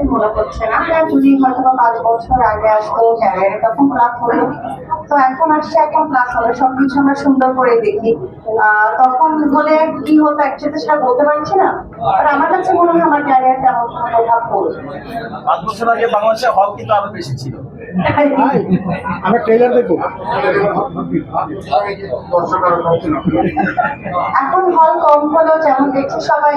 কিছুই মনে করছে না। হ্যাঁ যদি হয়তো বা পাঁচ বছর আগে আসতো ক্যারিয়ারে তখন ক্লাস হলো। তো এখন আসছে এখন ক্লাস হবে, সবকিছু আমরা সুন্দর করে দেখি। তখন হলে কি হতো, একসাথে সেটা বলতে পারছি না? আর আমার কাছে মনে হয় আমার ক্যারিয়ার তেমন কোনো প্রভাব পড়বে পাঁচ বছর আগে বাংলাদেশে হল কিন্তু আরও বেশি ছিল। আমরা ট্রেলার দেখব। এখন হল কম হলেও যেমন দেখছি সবাই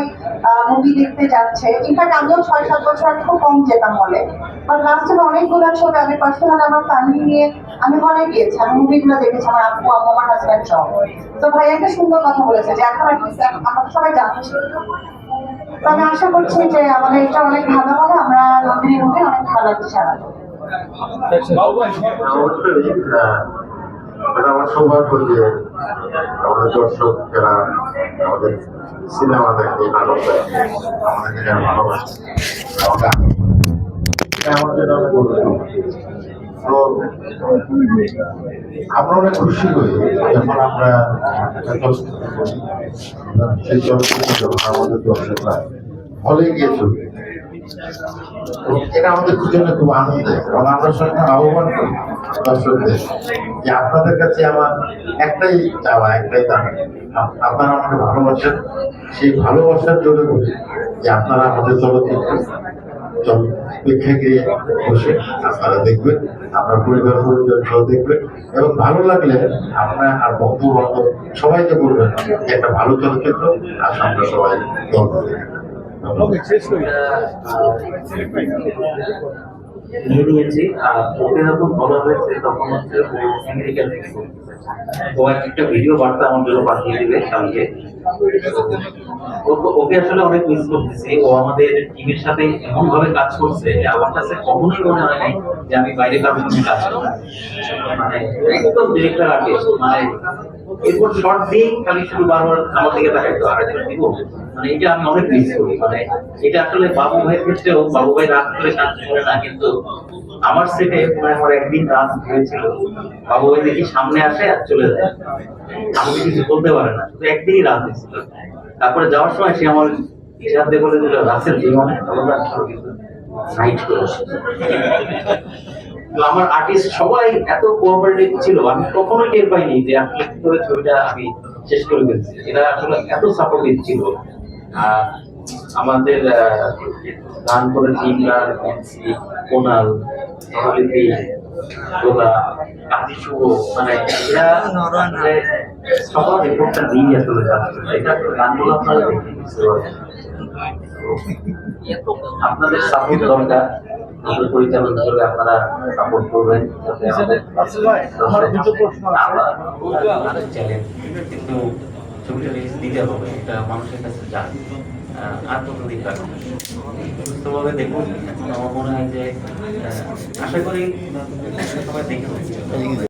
মুভি দেখতে যাচ্ছে। ইনফ্যাক্ট আমিও ছয় সাত বছর আগে খুব কম যেতাম হলে। বাট লাস্টে অনেকগুলো ছবি আমি পার্সোনাল আমার ফ্যামিলি নিয়ে আমি হলে গিয়েছি আমি মুভিগুলো দেখেছি আমার আপু আম্মু আমার হাজব্যান্ড সহ তো ভাই একটা সুন্দর কথা বলেছে যে এখন আমরা সবাই যাচ্ছি তো আশা করছি যে আমাদের এটা অনেক ভালো হবে, আমরা নন্দিনী মুভি অনেক ভালো একটা সারা। আমার সৌভাগ্য যে আমাদের দর্শক যারা আমাদের সিনেমা দেখে নাটক আমাদের ভালোবাসে এটা আমার জন্য অনেক গুরুত্বপূর্ণ। আমরা অনেক খুশি হই যখন আমরা। সেই চলচ্চিত্র যখন আমাদের এটা আমাদের খুব আহ্বান যে আপনাদের কাছে আমার একটাই চাওয়া, একটাই আপ- আপনারা আমাকে ভালোবাসেন। সেই ভালোবাসার জন্য বলি যে আপনারা আমাদের চলচ্চিত্র চল প্রেক্ষাগৃহে বসে আপনারা দেখবেন আপনার পরিবার পরিজন সহ দেখবেন এবং ভালো লাগলে আপনার আর বন্ধু বান্ধব সবাইকে বলবেন একটা ভালো চলচ্চিত্র আর আমরা সবাই ওকে নিয়ে নিয়েছি যখন বলা হয়েছে তখন হচ্ছে ও একটা ভিডিও বার্তা আমার জন্য পাঠিয়ে দিবে কালকে। ওকে আসলে অনেক মিস করতেছি। ও আমাদের টিমের সাথে এমন ভাবে কাজ করছে যে আমার কাছে কখনোই মনে হয় নাই যে আমি বাইরে কাজ মানে একদম ডিরেক্টর আগে। মানে এরপর শর্ট দিয়ে খালি শুধু বারবার আমার দিকে দিব? মানে এটা আমি অনেক মিস করি। মানে এটা আসলে বাবু ভাইয়ের ক্ষেত্রেও বাবু ভাই রাত করে কাজ করে না, কিন্তু আমার সেটে মানে আমার একদিন রাত হয়েছিল। বাবু ওই দেখি সামনে আসে আর চলে যায়। আমাকে কিছু বলতে পারে না, শুধু একদিনই রাত হয়েছিল। তারপরে যাওয়ার সময় সে আমার ইশারাতে বলে দিল, রাসেল জীবনে নাইট করে তো আমার আর্টিস্ট সবাই এত কোঅপারেটিভ ছিল, আমি কখনোই টের পাইনি যে করে ছবিটা আমি শেষ করে ফেলছি। এরা আসলে এত সাপোর্টিভ ছিল। আর আমাদের গান করেছি ইমরান এমসি কোনাল গোলা কাজী শুভ মানে এরা সবার রিপোর্টটা দিয়ে আসলে এটা গানগুলো আপনারা দেখে বুঝতে পারবেন আপনাদের সাপোর্ট দরকার আমাদের পরিচালক হিসেবে আপনারা সাপোর্ট করবেন যাতে আমাদের। আমরা কিন্তু ছবিটা রিলিজ দিতে হবে এটা মানুষের কাছে আহ, সুস্থভাবে দেখুন। আমার মনে হয় যে আশা করি সবাই দেখে